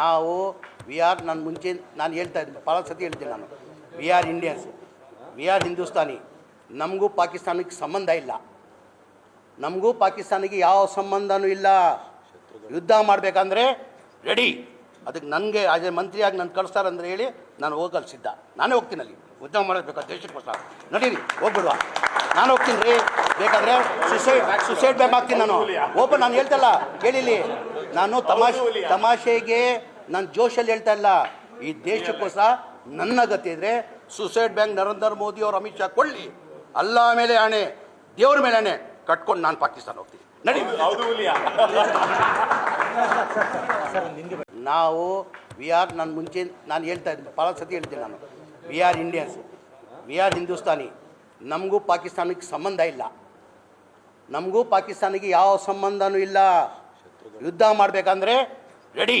ನಾವು we are ನಾನು ಮುಂಚೆ, ನಾನು ಹೇಳ್ತಾ ಇದ್ದೀನಿ ಭಾಳ ಸತಿ ಹೇಳ್ತೀನಿ ನಾನು. We are Indians we are Hindustani ನಮಗೂ ಪಾಕಿಸ್ತಾನಕ್ಕೆ ಸಂಬಂಧ ಇಲ್ಲ. ನಮಗೂ ಪಾಕಿಸ್ತಾನಿಗೆ ಯಾವ ಸಂಬಂಧನೂ ಇಲ್ಲ. ಯುದ್ಧ ಮಾಡಬೇಕಂದ್ರೆ ರೆಡಿ ಅದಕ್ಕೆ ನನಗೆ ಎ ಮಂತ್ರಿಯಾಗಿ ನಾನು ಕಳಿಸ್ತಾರಂದ್ರೆ ಹೇಳಿ, ನಾನು ಹೋಗಲು ಸಿದ್ಧ. ನಾನೇ ಹೋಗ್ತೀನಿ ಅಲ್ಲಿ. ಯುದ್ಧ ಮಾಡಬೇಕು ದೇಶಕ್ಕೋಸ್ಕರ ನಡೀರಿ, ಹೋಗ್ಬಿಡುವ. ನಾನು ಹೋಗ್ತೀನಿ ರೀ. ಬೇಕಾದ್ರೆ ಸುಸೈಡ್ ಸುಸೈಡ್ ಬ್ಯಾಂಕ್ ಹಾಕ್ತೀನಿ ನಾನು. ಓಪನ್ ನಾನು ಹೇಳ್ತಲ್ಲ ಕೇಳಿಲಿ ನಾನು ತಮಾಷೆ, ತಮಾಷೆಗೆ ನಾನು ಜೋಶಲ್ಲಿ ಹೇಳ್ತಾ ಇಲ್ಲ. ಈ ದೇಶಕ್ಕೋಸ್ಕರ ನನ್ನ ಗತಿ ಇದ್ರೆ ಸುಸೈಡ್ ಬ್ಯಾಂಕ್ ನರೇಂದ್ರ ಮೋದಿ ಅವರು ಅಮಿತ್ ಶಾ ಕೊಳ್ಳಿ ಅಲ್ಲ ಮೇಲೆ ಆಣೆ ದೇವ್ರ ಮೇಲೆ ಆಣೆ ಕಟ್ಕೊಂಡು ನಾನು ಪಾಕಿಸ್ತಾನ ಹೋಗ್ತೀನಿ. ನಡಿ. ನಾವು ವಿ ಆರ್ ನಾನು ಮುಂಚೆ ನಾನು ಹೇಳ್ತಾ ಇದ್ದೆ ಭಾಳ ಸತಿ ಹೇಳ್ತೀನಿ ನಾನು. We are Indians we are Hindustani. ನಮಗೂ ಪಾಕಿಸ್ತಾನಕ್ಕೆ ಸಂಬಂಧ ಇಲ್ಲ. ನಮಗೂ ಪಾಕಿಸ್ತಾನಿಗೆ ಯಾವ ಸಂಬಂಧನೂ ಇಲ್ಲ. ಯುದ್ಧ ಮಾಡಬೇಕಂದ್ರೆ ರೆಡಿ